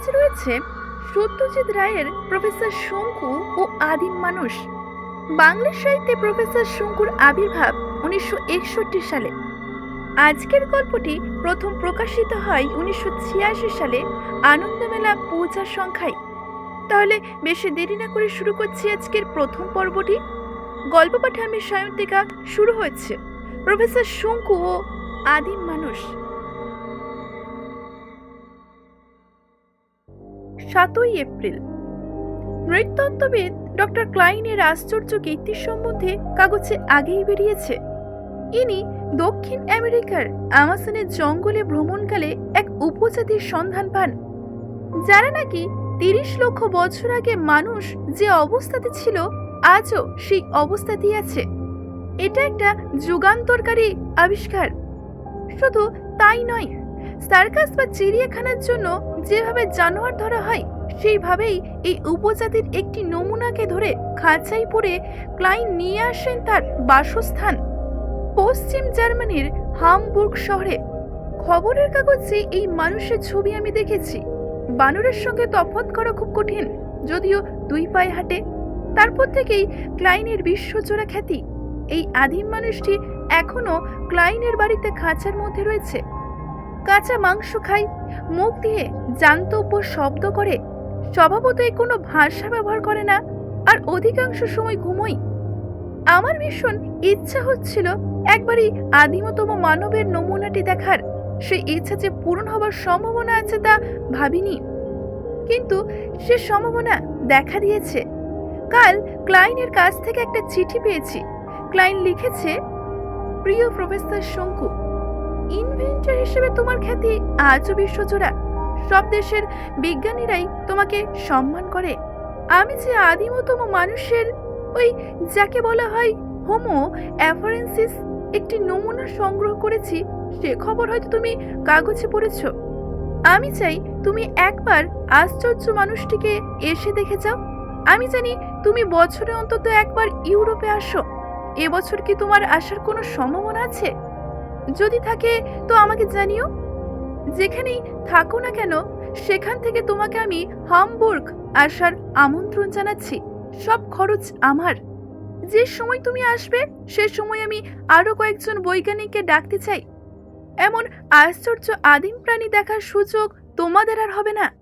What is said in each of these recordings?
আজ রয়েছে সত্যজিৎ রায়ের প্রফেসর শঙ্কু ও আদিম মানুষ। বাংলা সাহিত্যে প্রফেসর শঙ্কুর আবির্ভাব উনিশশো একষট্টি সালে। আজকের গল্পটি প্রথম প্রকাশিত হয় উনিশশো ছিয়াশি সালে আনন্দমেলা পূজার সংখ্যায়। তাহলে বেশি দেরি না করে শুরু করছি আজকের প্রথম পর্বটি। গল্প পাঠে আমি সায়ন্তিকা শুরু হয়েছে। প্রফেসর শঙ্কু ও আদিম মানুষ। সাতই এপ্রিল। নৃত্যত্ত্ববিদ ডক্টর ক্লাইনের আশ্চর্য কীর্তির সম্বন্ধে কাগজে আগেই বেরিয়েছে। ইনি দক্ষিণ আমেরিকার আমাজনের জঙ্গলে ভ্রমণকালে এক উপজাতির সন্ধান পান। যারা নাকি তিরিশ লক্ষ বছর আগে মানুষ যে অবস্থাতে ছিল, আজও সেই অবস্থাতেই আছে। এটা একটা যুগান্তরকারী আবিষ্কার। শুধু তাই নয় সার্কাস বা চিড়িয়াখানার জন্য যেভাবে জানোয়ার ধরা হয়, সেইভাবেই এই উপজাতির একটি নমুনাকে ধরে খাঁচাই পড়ে ক্লাইন নিয়ে আসেন তার বাসস্থান। পশ্চিম জার্মানির হামবুর্গ শহরে। খবরের কাগজে এই মানুষের ছবি আমি দেখেছি। বানরের সঙ্গে তফাৎ করা খুব কঠিন, যদিও দুই পায়ে হাঁটে। তারপর থেকেই ক্লাইনের বিশ্বজোড়া খ্যাতি। এই আদিম মানুষটি এখনও ক্লাইনের বাড়িতে খাঁচার মধ্যে রয়েছে। কাঁচা মাংস খাই, মুখ দিয়ে জান্তব্য শব্দ করে। স্বভাবতই কোনো ভাষা ব্যবহার করে না, আর অধিকাংশ সময় ঘুমোই। আমার ভীষণ ইচ্ছা হচ্ছিল একবারই আদিমতম মানবের নমুনাটি দেখার। সেই ইচ্ছা যে পূরণ হবার সম্ভাবনা আছে তা ভাবিনি। কিন্তু সে সম্ভাবনা দেখা দিয়েছে। কাল ক্লাইনের কাছ থেকে একটা চিঠি পেয়েছি। ক্লাইন লিখেছে, প্রিয় প্রফেসর শঙ্কু ইনভেন্টর হিসেবে তোমার খ্যাতি আজও বিশ্বজোড়া। সব দেশের বিজ্ঞানীরাই তোমাকে সম্মান করে। আমি যে আদিমতম মানুষের ওই যাকে বলা হয় হোমো অ্যাফারেন্সিস একটি নমুনা সংগ্রহ করেছি, সে খবর হয়তো তুমি কাগজে পড়েছ। আমি চাই তুমি একবার আশ্চর্য মানুষটিকে এসে দেখে যাও। আমি জানি তুমি বছরে অন্তত একবার ইউরোপে আসো। এবছর কি তোমার আসার কোনো সম্ভাবনা আছে? যদি থাকে, তো আমাকে জানিও। যেখানেই থাকো না কেন, সেখান থেকে তোমাকে আমি হামবুর্গ আসার আমন্ত্রণ জানাচ্ছি। সব খরচ আমার। যে সময় তুমি আসবে, সে সময় আমি আরও কয়েকজন বৈজ্ঞানিককে ডাকতে চাই। এমন আশ্চর্য আদিম প্রাণী দেখার সুযোগ তোমাদের আর হবে না।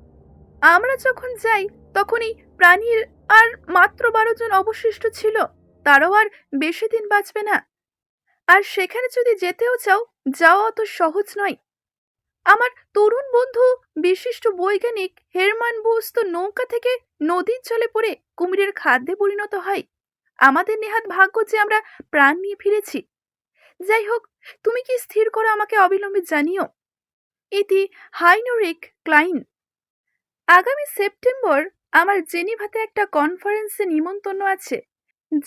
আমরা যখন যাই, তখনই প্রাণীর আর মাত্র বারো জন অবশিষ্ট ছিল। তারাও আর বেশি দিন বাঁচবে না। আর সেখানে যদি যেতেও চাও, যাওয়া অত সহজ নয়। আমার তরুণ বন্ধু, বিশিষ্ট বৈজ্ঞানিক হেরমান বোস তো নৌকা থেকে নদীর জলে পড়ে কুমিরের খাদ্যে পরিণত হয়। আমাদের নেহাত ভাগ্য যে আমরা প্রাণ নিয়ে ফিরেছি। যাই হোক, তুমি কি স্থির করো আমাকে অবিলম্বে জানিও। ইতি হাইনোরিক ক্লাইন। আগামী সেপ্টেম্বর আমার জেনিভাতে একটা কনফারেন্সে নিমন্ত্রণ আছে।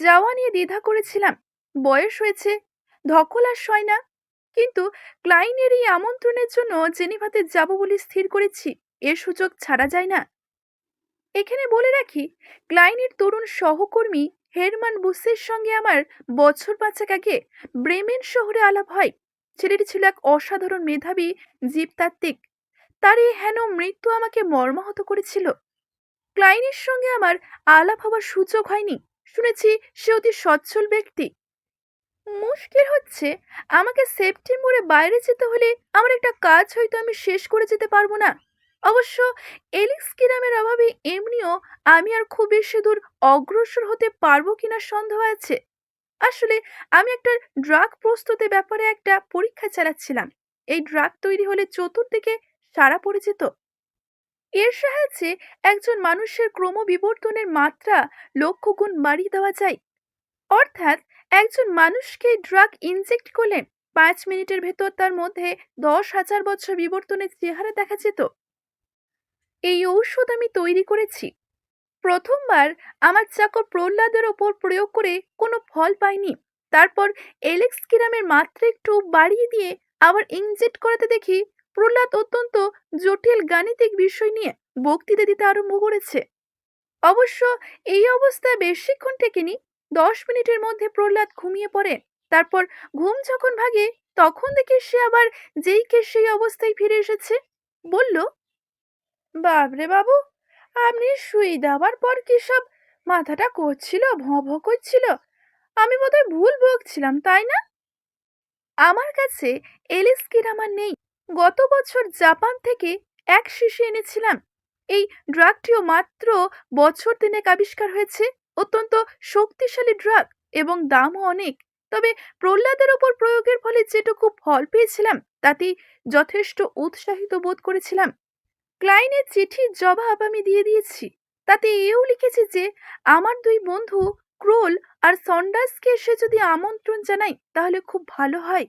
যাওয়া নিয়ে দ্বিধা করেছিলাম। বয়স হয়েছে ধকল আর সয় না। কিন্তু ক্লাইনের এই আমন্ত্রণের জন্য জেনিভাতে যাব বলে স্থির করেছি, এ সুযোগ ছাড়া যায় না। এখানে বলে রাখি, ক্লাইনের তরুণ সহকর্মী হেরমান বুসের সঙ্গে আমার বছর পাঁচেক আগে ব্রেমেন শহরে আলাপ হয়। ছেলেটি ছিল এক অসাধারণ মেধাবী জীবতাত্ত্বিক। তার এই হেন মৃত্যু আমাকে মর্মাহত করেছিল। ক্লাইনের সঙ্গে আমার আলাপ হওয়ার সুযোগ হয়নি। শুনেছি সে অতি সচ্ছল ব্যক্তি। মুশকিল হচ্ছে। আমাকে সেপ্টেম্বরে বাইরে যেতে হলে আমার একটা কাজ হয়তো আমি শেষ করে যেতে পারব না। অবশ্য এলিক্স কিরামের অভাবে এমনিও আমি আর খুব বেশি দূর অগ্রসর হতে পারব কিনা সন্দেহ আছে। আসলে আমি একটা ড্রাগ প্রস্তুতের ব্যাপারে একটা পরীক্ষা চালাচ্ছিলাম। এই ড্রাগ তৈরি হলে চতুর্দিকে সারা পরিচিত এর সাহায্যে একজন মানুষের ক্রমবিবর্তনের মাত্রা লক্ষ গুণ বাড়িয়ে দেওয়া যায়। অর্থাৎ একজন মানুষকে ড্রাগ ইনজেক্ট করলে পাঁচ মিনিটের ভেতর তার মধ্যে দশ হাজার বছর বিবর্তনের চেহারা দেখা যেত। এই ঔষধ আমি তৈরি করেছি। প্রথমবার আমার চাকর প্রহ্লাদের ওপর প্রয়োগ করে কোনো ফল পাইনি। তারপর এলেক্স কিরামের মাত্রা একটু বাড়িয়ে দিয়ে আবার ইনজেক্ট করাতে দেখি প্রহ্লাদ অত্যন্ত জটিল গাণিতিক বিষয় নিয়ে বক্তৃতা দিতে আরম্ভ করেছে। অবশ্য এই অবস্থায় বেশিক্ষণ টেকেনি দশ মিনিটের মধ্যে প্রহ্লাদ ঘুমিয়ে পড়ে। তারপর ঘুম যখন ভাগে, তখন দেখি সে আবার যেই কে সেই অবস্থায় ফিরে এসেছে। বলল বাবরে বাবু, আপনি শুয়ে দেওয়ার পর কি সব মাথাটা করছিল, ভঁ ভঁ করছিল? আমি বোধহয় ভুল বকছিলাম, তাই না? আমার কাছে এলিস আমার নেই। গত বছর জাপান থেকে এক শিশি এনেছিলাম। এই ড্রাগটিও মাত্র বছর তিনেক আবিষ্কার হয়েছে। অত্যন্ত শক্তিশালী ড্রাগ এবং দামও অনেক। তবে প্রহ্লাদের ওপর প্রয়োগের ফলে যেটুকু ফল পেয়েছিলাম, তাতেই যথেষ্ট উৎসাহিত বোধ করেছিলাম। ক্লাইনের চিঠির জবাব আমি দিয়ে দিয়েছি। তাতে এও লিখেছে যে, আমার দুই বন্ধু, ক্রোল আর সন্ডার্সকে সে যদি আমন্ত্রণ জানাই, তাহলে খুব ভালো হয়।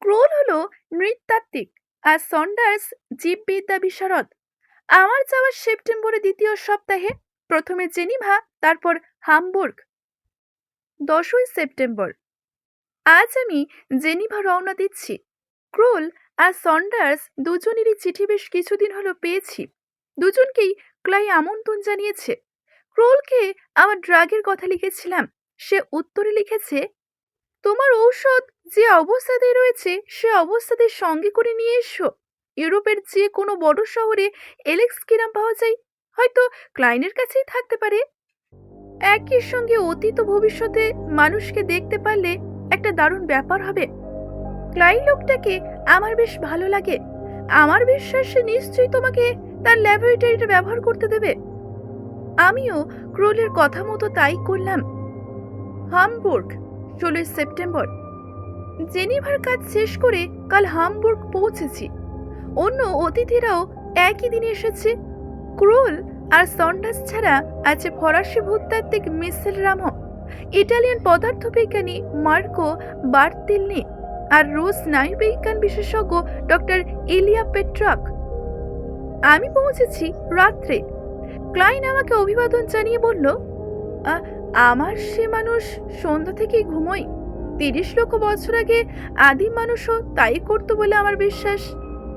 ক্রোল হলো নৃতাত্ত্বিক আর সন্ডার্স জীববিদ্যা বিশারদ। আমার যাওয়া সেপ্টেম্বরের দ্বিতীয় সপ্তাহে প্রথমে জেনিভা, তারপর হামবুর্গ। দশই সেপ্টেম্বর। আজ আমি জেনিভা রওনা দিচ্ছি। ক্রোল আর সন্ডার্স দুজনেরই চিঠি বেশ কিছুদিন হলো পেয়েছি। দুজনকেই ক্লাই আমন্ত্রণ জানিয়েছে। ক্রোলকে আমার ড্রাগের কথা লিখেছিলাম। সে উত্তরে লিখেছে, তোমার ঔষধ যে অবস্থাতে রয়েছে, সে অবস্থাতে সঙ্গে করে নিয়ে এসো। ইউরোপের যে কোনো বড় শহরে এলেক্স কিরাম পাওয়া যায় হয়তো ক্লাইনের কাছেই থাকতে পারে। একই সঙ্গে অতীত ভবিষ্যতে মানুষকে দেখতে পারলে একটা দারুণ ব্যাপার হবে। ক্লাই লোকটাকে আমার বেশ ভালো লাগে। আমার বিশ্বাস সে নিশ্চয়ই তোমাকে তার ল্যাবরেটরিটা ব্যবহার করতে দেবে। আমিও ক্রোলের কথা মতো তাই করলাম। হামবুর্গ, ষোলোই সেপ্টেম্বর। জেনিভার কাজ শেষ করে কাল হামবুর্গ পৌঁছেছি। অন্য অতিথিরাও একই দিনে এসেছে। ক্রোল আর সন্ডাস ছাড়া আছে ফরাসি ভূতাত্ত্বিক মিসেল রামো, ইটালিয়ান পদার্থবিজ্ঞানী মার্কো বার্তিলনি আর রুশ স্নায়ুবিজ্ঞান বিশেষজ্ঞ ডক্টর ইলিয়া পেট্রাক। আমি পৌঁছেছি রাত্রে। ক্লাইন আমাকে অভিবাদন জানিয়ে বলল, "আ- আমার সে মানুষ সন্ধ্যা থেকেই ঘুমোই তিরিশ লক্ষ বছর আগে আদিম মানুষও তাই করতো বলে আমার বিশ্বাস।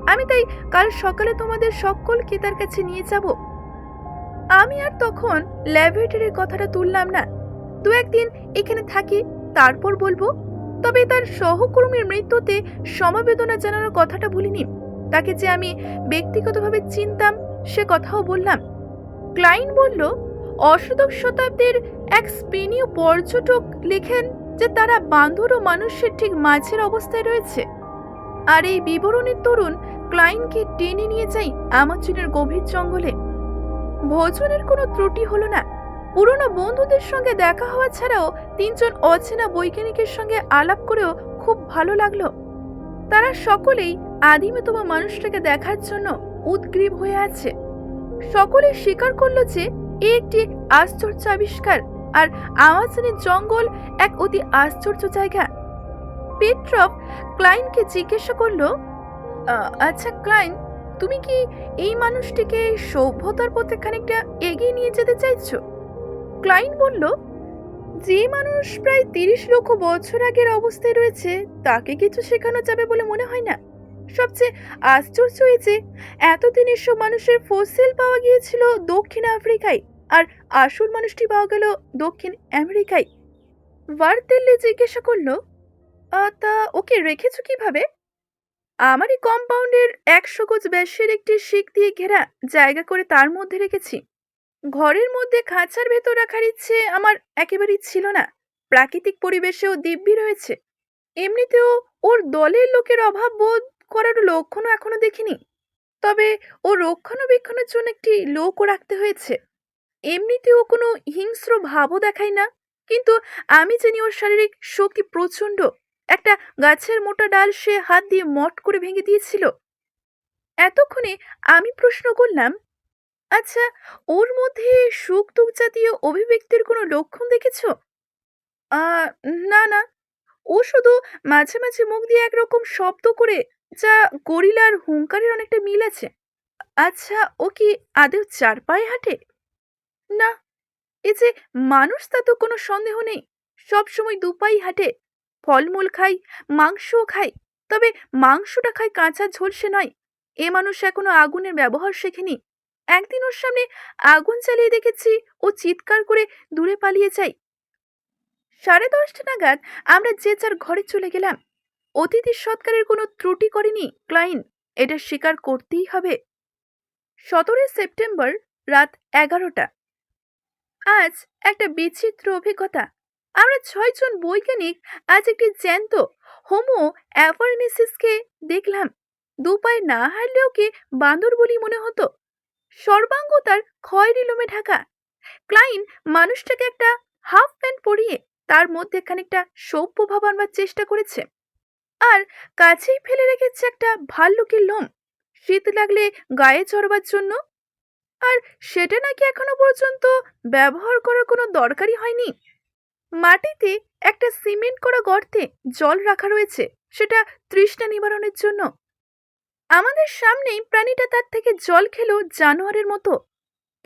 আমি তাই কাল সকালে তোমাদের সকলকে তার কাছে নিয়ে যাব। আমি আর তখন ল্যাবরেটরির কথাটা তুললাম না। দু একদিন এখানে থাকি, তারপর বলব। তবে তার সহকর্মীর মৃত্যুতে সমবেদনা জানানোর কথাটা ভুলিনি। তাকে যে আমি ব্যক্তিগতভাবে চিনতাম, সে কথাও বললাম। ক্লাইন বলল অষ্টদশ শতাব্দীর এক স্পেনীয় পর্যটক লেখেন যে তারা বান্দর ও মানুষের ঠিক মাঝের অবস্থায় রয়েছে। আর এই বিবরণের তরুণ ক্লাইনকে টেনে নিয়ে যাই আমাজনের গভীর জঙ্গলে। ভোজনের কোনো ত্রুটি হলো না। পুরনো বন্ধুদের সঙ্গে দেখা হওয়া ছাড়াও তিনজন অচেনা বৈজ্ঞানিকের সঙ্গে আলাপ করেও খুব ভালো লাগল। তারা সকলেই আদিমতম মানুষটাকে দেখার জন্য উদ্গ্রীব হয়ে আছে। সকলে স্বীকার করল যে এ একটি আশ্চর্য আবিষ্কার আর আমাজনের জঙ্গল এক অতি আশ্চর্য জায়গা। পেট্রফ ক্লাইনকে জিজ্ঞাসা করল "আ- আচ্ছা ক্লাইন তুমি কি এই মানুষটিকে সভ্যতার পথে খানিকটা এগিয়ে নিয়ে যেতে চাইছো? ক্লাইন বলল যে মানুষ প্রায় তিরিশ লক্ষ বছর আগের অবস্থায় রয়েছে তাকে কিছু শেখানো যাবে বলে মনে হয় না। সবচেয়ে আশ্চর্য এই যে এতদিন এসব মানুষের ফসিল পাওয়া গিয়েছিল দক্ষিণ আফ্রিকায় আর আসল মানুষটি পাওয়া গেল দক্ষিণ আমেরিকায়। ভার্তেল্লে জিজ্ঞাসা করল "আ, তা ওকে রেখেছো কীভাবে? আমারই কম্পাউন্ডের একশো গোজ ব্যাসের একটি শিক দিয়ে ঘেরা জায়গা করে তার মধ্যে রেখেছি। ঘরের মধ্যে খাঁচার ভেতর রাখার ইচ্ছে আমার একেবারেই ছিল না। প্রাকৃতিক পরিবেশেও দিব্যি রয়েছে। এমনিতেও ওর দলের লোকের অভাব বোধ করার লক্ষণও এখনও দেখিনি। তবে ও রক্ষণাবেক্ষণের জন্য একটি লোকও রাখতে হয়েছে। এমনিতেও কোনো হিংস্র ভাবও দেখায় না। কিন্তু আমি জানি ওর শারীরিক শক্তি প্রচণ্ড। একটা গাছের মোটা ডাল সে হাত দিয়ে মট করে ভেঙে দিয়েছিল। এতক্ষণে আমি প্রশ্ন করলাম আচ্ছা ওর মধ্যে সুখ দুঃখ জাতীয় অভিব্যক্তির কোনো লক্ষণ দেখেছ? না না। ও শুধু মাঝে মাঝে মুখ দিয়ে একরকম শব্দ করে, যা গরিলার হুঙ্কারের অনেকটা মিল আছে। আচ্ছা ও কি আদেও চার পায়ে হাঁটে? না, এ যে মানুষ তা তো কোনো সন্দেহ নেই। সব সময় দুপাই হাঁটে। ফলমূল খাই, মাংসও খাই, তবে মাংসটা খায় কাঁচা ঝলসে নয়। এ মানুষ এখনও আগুনের ব্যবহার শেখেনি। একদিন ওর সামনে আগুন চালিয়ে দেখেছি ও চিৎকার করে দূরে পালিয়ে যাই সাড়ে দশটা নাগাদ আমরা যে যার ঘরে চলে গেলাম। অতিথি সৎকারের কোনো ত্রুটি করেনি ক্লাইন এটা স্বীকার করতেই হবে। সতেরোই সেপ্টেম্বর রাত এগারোটা। আজ একটা বিচিত্র অভিজ্ঞতা। আমরা ছয়জন বৈজ্ঞানিক আজ একটি জ্যান্ত হোমো অ্যাভারনেসিসকে দেখলাম। দু পায়ে না হারলেও কি বান্দর বলি মনে হতো? সর্বাঙ্গ তার খয়েরি লোমে ঢাকা। ক্লাইন মানুষটাকে একটা হাফ প্যান্ট পরিয়ে তার মধ্যে খানিকটা সভ্য ভাব আনবার চেষ্টা করেছে। আর কাছেই ফেলে রেখেছে একটা ভাল্লুকের লোম। শীত লাগলে গায়ে চড়বার জন্য। আর সেটা নাকি এখনও পর্যন্ত ব্যবহার করার কোনো দরকারই হয়নি? মাটিতে একটা সিমেন্ট করা গর্তে জল রাখা রয়েছে, সেটা তৃষ্ণা নিবারণের জন্য। আমাদের সামনেই প্রাণীটা তার থেকে জল খেলো জানোয়ারের মতো।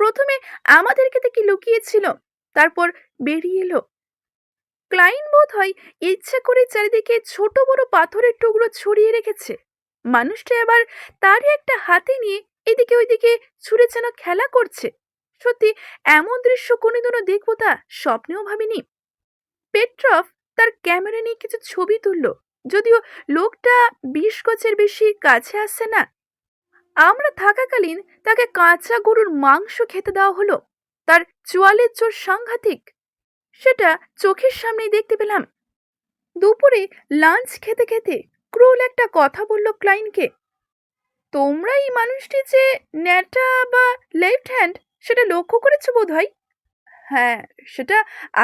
প্রথমে আমাদেরকে দেখে লুকিয়েছিল, তারপর বেরিয়ে এলো। ক্লাইন বোধ হয় ইচ্ছা করে চারিদিকে ছোট বড় পাথরের টুকরো ছড়িয়ে রেখেছে। মানুষটা আবার তারই একটা হাতে নিয়ে এদিকে ওইদিকে ছুঁড়ে যেন খেলা করছে। সত্যি, এমন দৃশ্য কোনোদিনও দেখব তা স্বপ্নেও ভাবিনি। পেট্রফ তার ক্যামেরা নিয়ে কিছু ছবি তুললো। যদিও লোকটা বিশ গজের বেশি কাছে আসছে না। আমরা থাকাকালীন তাকে কাঁচা গরুর মাংস খেতে দেওয়া হলো। তার চোয়ালের জোর সাংঘাতিক। সেটা চোখের সামনেই দেখতে পেলাম। দুপুরে লাঞ্চ খেতে খেতে ক্রোল একটা কথা বলল ক্লাইনকে তোমরা এই মানুষটি যে ন্যাটা বা লেফট হ্যান্ড সেটা লক্ষ্য করেছ বোধ হয় হ্যাঁ সেটা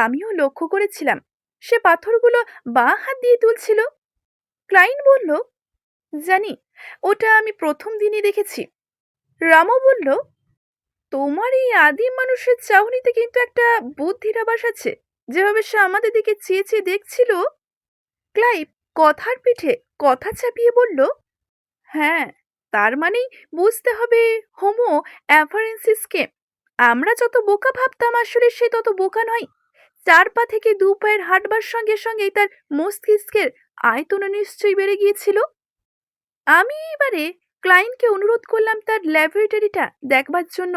আমিও লক্ষ্য করেছিলাম। সে পাথরগুলো বাঁ হাত দিয়ে তুলছিল। ক্লাইন বলল, জানি, ওটা আমি প্রথম দিনই দেখেছি। রামও বলল, তোমার এই আদিম মানুষের চাহনিতে কিন্তু একটা বুদ্ধির আবাস আছে। যেভাবে সে আমাদের দিকে চেয়ে চেয়ে দেখছিল। ক্লাইভ কথার পিঠে কথা চাপিয়ে বলল হ্যাঁ তার মানেই বুঝতে হবে হোমো অ্যাভারেন্সিসকে। আমরা যত বোকা ভাবতাম আসলে সে তত বোকা নয়। চার পা থেকে দু পায়ের হাঁটবার সঙ্গে সঙ্গেই তার মস্তিষ্কের আয়তনও নিশ্চয়ই বেড়ে গিয়েছিল। আমি এবারে ক্লায়েন্টকে অনুরোধ করলাম তার ল্যাবরেটরিটা দেখবার জন্য।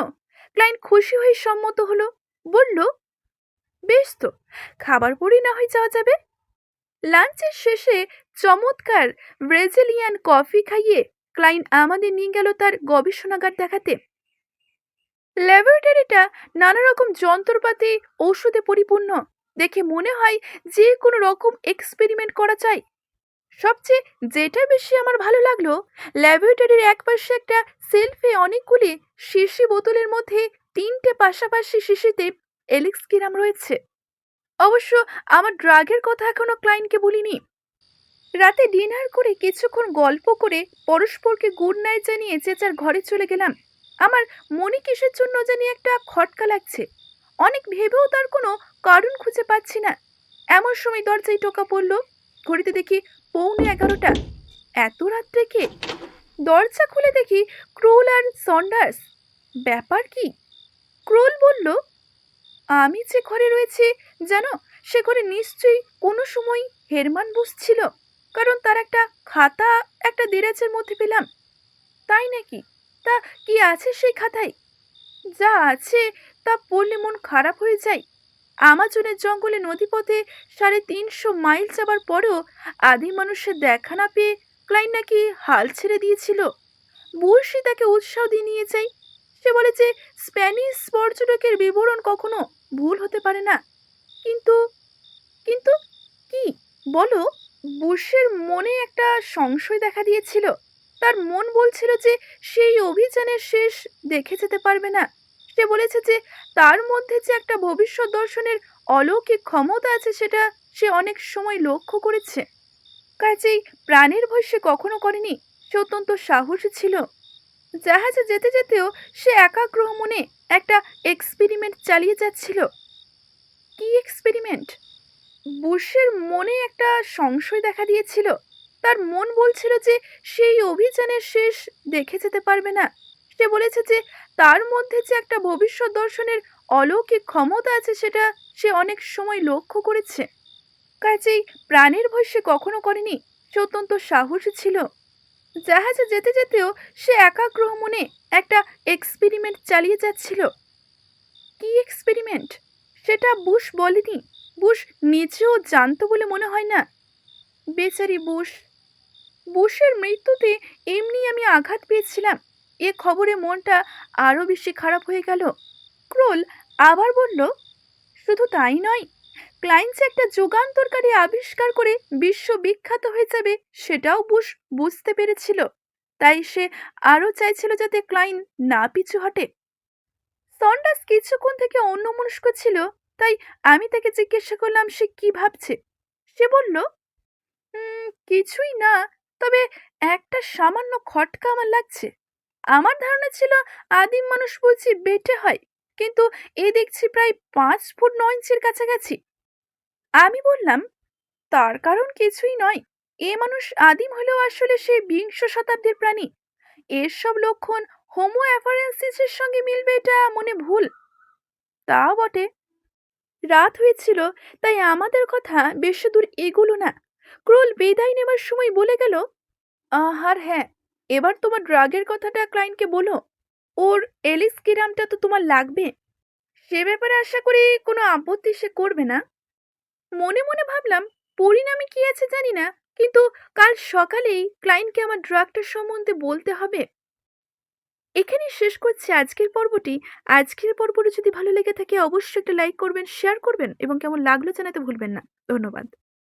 ক্লায়েন্ট খুশি হয়ে সম্মত হলো, বলল, বেশ তো, খাবার পরেই না হয় যাওয়া যাবে। লাঞ্চের শেষে চমৎকার ব্রেজিলিয়ান কফি খাইয়ে ক্লাইন আমাদের নিয়ে গেল তার গবেষণাগার দেখাতে। ল্যাবরেটরিটা নানা রকম যন্ত্রপাতি, ঔষধে পরিপূর্ণ। দেখে মনে হয় যে কোনো রকম এক্সপেরিমেন্ট করা চাই সবচেয়ে যেটা বেশি আমার ভালো লাগল, ল্যাবরেটরির একপাশে একটা সেলফে অনেকগুলি শিশি বোতলের মধ্যে তিনটে পাশাপাশি শিশিতে এলিক্স কিরাম রয়েছে। অবশ্য আমার ড্রাগের কথা এখনও ক্লায়েন্টকে বলিনি। রাতে ডিনার করে কিছুক্ষণ গল্প করে পরস্পরকে গুড নাইট জানিয়ে যার ঘরে চলে গেলাম। আমার মনে কিসের জন্য জানি একটা খটকা লাগছে। অনেক ভেবেও তার কোনো কারণ খুঁজে পাচ্ছি না। এমন সময় দরজায় টোকা পড়ল। ঘড়িতে দেখি পৌনে এগারোটা। এত রাত্রে কে? দরজা খুলে দেখি ক্রোল আর সন্ডার্স। ব্যাপার কি? ক্রোল বলল, আমি যে ঘরে রয়েছে, জানো, সে ঘরে নিশ্চয়ই কোনো সময় হেরমান বসছিল কারণ তার একটা খাতা, একটা দেরাজের মধ্যে পেলাম। তাই নাকি? তা কি আছে সেই খাতায়? যা আছে তা পড়লে মন খারাপ হয়ে যায়। আমাজনের জঙ্গলে নদীপথে সাড়ে তিনশো মাইল যাবার পরেও আদি মানুষের দেখা না পেয়ে ক্লাইন নাকি হাল ছেড়ে দিয়েছিল। বুর্শি তাকে উৎসাহ দিয়ে নিয়ে যাই সে বলে যে স্প্যানিশ পর্যটকের বিবরণ কখনো ভুল হতে পারে না। কিন্তু কিন্তু কি? বলো, বুশের মনে একটা সংশয় দেখা দিয়েছিল। তার মন বলছিল যে সেই অভিযানের শেষ দেখে যেতে পারবে না। সে বলেছে যে তার মধ্যে যে একটা ভবিষ্যৎ দর্শনের অলৌকিক ক্ষমতা আছে সেটা সে অনেক সময় লক্ষ্য করেছে। কাজেই প্রাণের ভয় সে কখনো করেনি, সে অত্যন্ত সাহসী ছিল। জাহাজে যেতে যেতেও সে একাগ্রহ মনে একটা এক্সপেরিমেন্ট চালিয়ে যাচ্ছিল। কি এক্সপেরিমেন্ট বুশের মনে একটা সংশয় দেখা দিয়েছিল। তার মন বলছিল যে সেই অভিযানের শেষ দেখে যেতে পারবে না। সে বলেছে যে তার মধ্যে যে একটা ভবিষ্যৎ দর্শনের অলৌকিক ক্ষমতা আছে সেটা সে অনেক সময় লক্ষ্য করেছে। কাজেই প্রাণের ভয় সে কখনো করেনি, সে অত্যন্ত সাহসী ছিল। জাহাজে যেতে যেতেও সে একাগ্রহ মনে একটা এক্সপেরিমেন্ট চালিয়ে যাচ্ছিল। কি এক্সপেরিমেন্ট সেটা বুশ বলেনি, বুশ নিজেও জানতো বলে মনে হয় না। বেচারি বুশ বুশের মৃত্যুতে এমনি আমি আঘাত পেয়েছিলাম। এ খবরে মনটা আরও বেশি খারাপ হয়ে গেল। ক্রোল আবার বলল, শুধু তাই নয় ক্লাইন যে একটা যুগান্তরকারী আবিষ্কার করে বিশ্ববিখ্যাত হয়ে যাবে সেটাও বুশ বুঝতে পেরেছিল। তাই সে আরও চাইছিল যাতে ক্লাইন না পিছু হটে। সন্ডাস কিছুক্ষণ থেকে অন্যমনস্ক ছিল, তাই আমি তাকে জিজ্ঞাসা করলাম সে কি ভাবছে। সে বলল কিছুই না তবে একটা সামান্য খটকা আমার লাগছে। আমার ধারণা ছিল আদিম মানুষ বলছি বেটে হয়, কিন্তু এ দেখছি প্রায় পাঁচ ফুট নয় ইঞ্চির কাছাকাছি। আমি বললাম, তার কারণ কিছুই নয়। এ মানুষ আদিম হলেও আসলে সে বিংশ শতাব্দীর প্রাণী। এর সব লক্ষণ হোমো অ্যাফারেন্সিসের সঙ্গে মিলবে এটা মনে ভুল। তা বটে। রাত হয়েছিল, তাই আমাদের কথা বেশি দূর এগুলো না। ক্রোল বিদায় নেবার সময় বলে গেল আর হ্যাঁ এবার তোমার ড্রাগের কথাটা ক্লায়েন্টকে বলো। ওর এলিস কিরামটা তো তোমার লাগবে। সে ব্যাপারে আশা করি কোনো আপত্তি সে করবে না। মনে মনে ভাবলাম, পরিণামে কি আছে জানি না, কিন্তু কাল সকালেই ক্লায়েন্টকে আমার ড্রাগটার সম্বন্ধে বলতে হবে। এখানেই শেষ করছি আজকের পর্বটি। আজকের পর্বটি যদি ভালো লেগে থাকে, অবশ্যই একটা লাইক করবেন, শেয়ার করবেন এবং কেমন লাগল জানাতে ভুলবেন না। ধন্যবাদ।